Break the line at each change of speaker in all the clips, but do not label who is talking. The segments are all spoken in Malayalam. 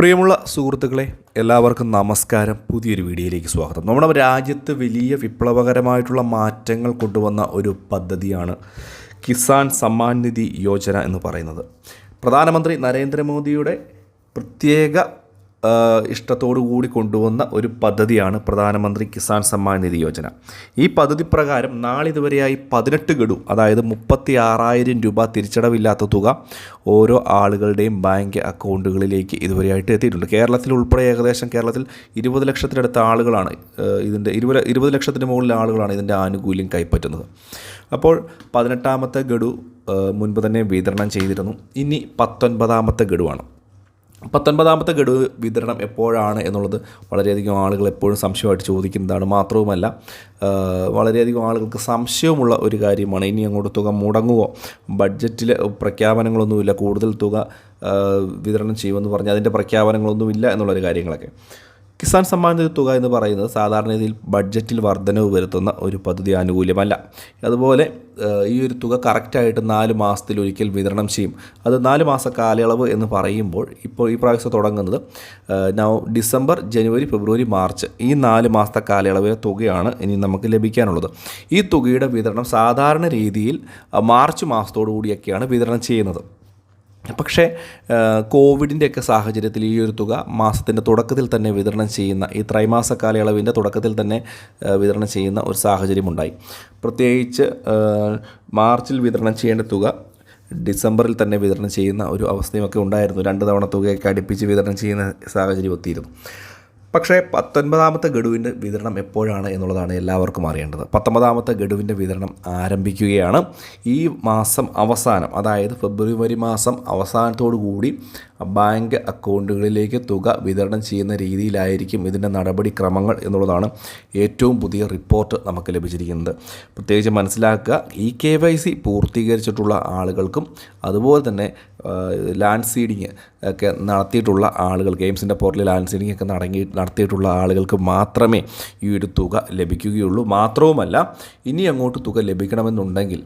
പ്രിയമുള്ള സുഹൃത്തുക്കളെ എല്ലാവർക്കും നമസ്കാരം. പുതിയൊരു വീഡിയോയിലേക്ക് സ്വാഗതം. നമ്മുടെ രാജ്യത്ത് വലിയ വിപ്ലവകരമായിട്ടുള്ള മാറ്റങ്ങൾ കൊണ്ടുവന്ന ഒരു പദ്ധതിയാണ് കിസാൻ സമ്മാൻ നിധി യോജന എന്ന് പറയുന്നത്. പ്രധാനമന്ത്രി നരേന്ദ്രമോദിയുടെ പ്രത്യേക ഇഷ്ടത്തോടു കൂടി കൊണ്ടുവന്ന ഒരു പദ്ധതിയാണ് പ്രധാനമന്ത്രി കിസാൻ സമ്മാൻ നിധി യോജന. ഈ പദ്ധതി പ്രകാരം നാളിതുവരെയായി പതിനെട്ട് ഗഡു അതായത് മുപ്പത്തി ആറായിരം രൂപ തിരിച്ചടവില്ലാത്ത തുക ഓരോ ആളുകളുടെയും ബാങ്ക് അക്കൗണ്ടുകളിലേക്ക് ഇതുവരെയായിട്ട് എത്തിയിട്ടുണ്ട്. കേരളത്തിൽ ഉൾപ്പെടെ ഏകദേശം കേരളത്തിൽ ഇരുപത് ലക്ഷത്തിനടുത്ത ആളുകളാണ് ഇതിന്റെ ഇരുപത് ഇരുപത് ലക്ഷത്തിന് മുകളിലെ ആളുകളാണ് ഇതിന്റെ ആനുകൂല്യം കൈപ്പറ്റുന്നത്. അപ്പോൾ പതിനെട്ടാമത്തെ ഗഡു മുൻപ് തന്നെ വിതരണം ചെയ്തിരുന്നു. ഇനി പത്തൊൻപതാമത്തെ ഗഡുവാണ്. പത്തൊൻപതാമത്തെ ഗഡു വിതരണം എപ്പോഴാണ് എന്നുള്ളത് വളരെയധികം ആളുകൾ എപ്പോഴും സംശയമായിട്ട് ചോദിക്കുന്നതാണ്. മാത്രവുമല്ല വളരെയധികം ആളുകൾക്ക് സംശയമുള്ള ഒരു കാര്യമാണ്. ഇനി അങ്ങോട്ട് തുക മുടങ്ങുമോ ബഡ്ജറ്റിൽ പ്രഖ്യാപനങ്ങളൊന്നുമില്ല. കൂടുതൽ തുക വിതരണം ചെയ്യുമെന്ന് പറഞ്ഞ് അതിന്റെ പ്രഖ്യാപനങ്ങളൊന്നുമില്ല എന്നുള്ളൊരു കാര്യങ്ങളൊക്കെ. കിസാൻ സമ്മാൻ നിധി തുക എന്ന് പറയുന്നത് സാധാരണ രീതിയിൽ ബഡ്ജറ്റിൽ വർധനവ് വരുത്തുന്ന ഒരു പദ്ധതി ആനുകൂല്യമല്ല. അതുപോലെ ഈ ഒരു തുക കറക്റ്റായിട്ട് നാല് മാസത്തിൽ ഒരിക്കൽ വിതരണം ചെയ്യും. അത് നാല് മാസ കാലയളവ് എന്ന് പറയുമ്പോൾ ഇപ്പോൾ ഈ പ്രാവശ്യം തുടങ്ങുന്നത് നവ ഡിസംബർ ജനുവരി ഫെബ്രുവരി മാർച്ച് ഈ നാല് മാസത്തെ കാലയളവിലെ തുകയാണ് ഇനി നമുക്ക് ലഭിക്കാനുള്ളത്. ഈ തുകയുടെ വിതരണം സാധാരണ രീതിയിൽ മാർച്ച് മാസത്തോടു കൂടിയൊക്കെയാണ് വിതരണം ചെയ്യുന്നത്. പക്ഷേ കോവിഡിന്റെ ഒക്കെ സാഹചര്യത്തിൽ ഈ ഒരു തുക മാസത്തിന്റെ തുടക്കത്തിൽ തന്നെ വിതരണം ചെയ്യുന്ന ഈ ത്രൈമാസ കാലയളവിന്റെ തുടക്കത്തിൽ തന്നെ വിതരണം ചെയ്യുന്ന ഒരു സാഹചര്യമുണ്ടായി. പ്രത്യേകിച്ച് മാർച്ചിൽ വിതരണം ചെയ്യേണ്ട തുക ഡിസംബറിൽ തന്നെ വിതരണം ചെയ്യുന്ന ഒരു അവസ്ഥയുമൊക്കെ ഉണ്ടായിരുന്നു. രണ്ട് തവണ തുകയൊക്കെ അടുപ്പിച്ച് വിതരണം ചെയ്യുന്ന സാഹചര്യം ഒത്തിയിരുന്നു. പക്ഷേ പത്തൊൻപതാമത്തെ ഗഡുവിന്റെ വിതരണം എപ്പോഴാണ് എന്നുള്ളതാണ് എല്ലാവർക്കും അറിയേണ്ടത്. പത്തൊമ്പതാമത്തെ ഗഡുവിന്റെ വിതരണം ആരംഭിക്കുകയാണ്. ഈ മാസം അവസാനം അതായത് ഫെബ്രുവരി മാസം അവസാനത്തോടു കൂടി ബാങ്ക് അക്കൗണ്ടുകളിലേക്ക് തുക വിതരണം ചെയ്യുന്ന രീതിയിലായിരിക്കും ഇതിന്റെ നടപടിക്രമങ്ങൾ എന്നുള്ളതാണ് ഏറ്റവും പുതിയ റിപ്പോർട്ട് നമുക്ക് ലഭിച്ചിരിക്കുന്നത്. പ്രത്യേകിച്ച് മനസ്സിലാക്കുക ഇ കെ വൈ സി പൂർത്തീകരിച്ചിട്ടുള്ള ആളുകൾക്കും അതുപോലെ തന്നെ ലാൻഡ് സീഡിങ് ഒക്കെ നടത്തിയിട്ടുള്ള ആളുകൾ ഗെയിംസിന്റെ പോർട്ടലിൽ ലാൻഡ് സീഡിങ് ഒക്കെ നടങ്ങി നടത്തിയിട്ടുള്ള ആളുകൾക്ക് മാത്രമേ ഈ ഒരു തുക ലഭിക്കുകയുള്ളൂ. മാത്രവുമല്ല ഇനി അങ്ങോട്ട് തുക ലഭിക്കണമെന്നുണ്ടെങ്കിൽ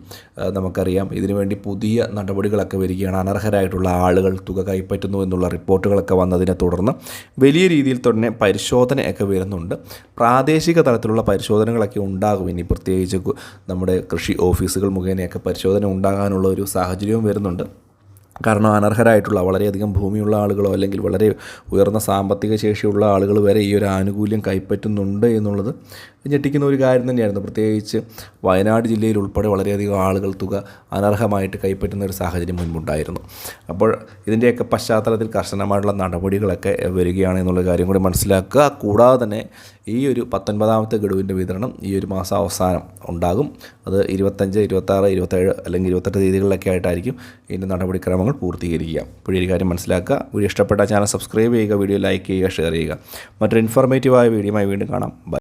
നമുക്കറിയാം ഇതിനുവേണ്ടി പുതിയ നടപടികളൊക്കെ വരികയാണ്. അനർഹരായിട്ടുള്ള ആളുകൾ തുക കൈപ്പറ്റുന്നു എന്നുള്ള റിപ്പോർട്ടുകളൊക്കെ വന്നതിനെ തുടർന്ന് വലിയ രീതിയിൽ തന്നെ പരിശോധനയൊക്കെ വരുന്നുണ്ട്. പ്രാദേശിക തലത്തിലുള്ള പരിശോധനകളൊക്കെ ഉണ്ടാകും. ഇനി പ്രത്യേകിച്ച് നമ്മുടെ കൃഷി ഓഫീസുകൾ മുഖേനയൊക്കെ പരിശോധന ഉണ്ടാകാനുള്ള ഒരു സാഹചര്യവും വരുന്നുണ്ട്. കാരണം അനർഹരായിട്ടുള്ള വളരെയധികം ഭൂമിയുള്ള ആളുകളോ അല്ലെങ്കിൽ വളരെ ഉയർന്ന സാമ്പത്തിക ശേഷിയുള്ള ആളുകൾ വരെ ഈ ഒരു ആനുകൂല്യം കൈപ്പറ്റുന്നുണ്ട് എന്നുള്ളത് ഞെട്ടിക്കുന്ന ഒരു കാര്യം തന്നെയായിരുന്നു. പ്രത്യേകിച്ച് വയനാട് ജില്ലയിൽ ഉൾപ്പെടെ വളരെയധികം ആളുകൾ തുക അനർഹമായിട്ട് കൈപ്പറ്റുന്ന ഒരു സാഹചര്യം മുൻപുണ്ടായിരുന്നു. അപ്പോൾ ഇതിന്റെയൊക്കെ പശ്ചാത്തലത്തിൽ കർശനമായിട്ടുള്ള നടപടികളൊക്കെ വരികയാണ് എന്നുള്ള കാര്യം കൂടി മനസ്സിലാക്കുക. കൂടാതെ തന്നെ ഈ ഒരു പത്തൊൻപതാമത്തെ ഗഡുവിന്റെ വിതരണം ഈ ഒരു മാസം അവസാനം ഉണ്ടാകും. അത് ഇരുപത്തഞ്ച് ഇരുപത്താറ് ഇരുപത്തേഴ് അല്ലെങ്കിൽ ഇരുപത്തെട്ട് തീയതികളിലൊക്കെ ആയിട്ടായിരിക്കും ഇതിന്റെ നടപടിക്രമങ്ങൾ പൂർത്തീകരിക്കുക. അപ്പോൾ ഒരു കാര്യം മനസ്സിലാക്കുക. വീഡിയോ ഇഷ്ടപ്പെട്ട ചാനൽ സബ്സ്ക്രൈബ് ചെയ്യുക വീഡിയോ ലൈക്ക് ചെയ്യുക ഷെയർ ചെയ്യുക. മറ്റൊരു ഇൻഫോർമേറ്റീവായ വീഡിയോയുമായി വീണ്ടും കാണാം. ബൈ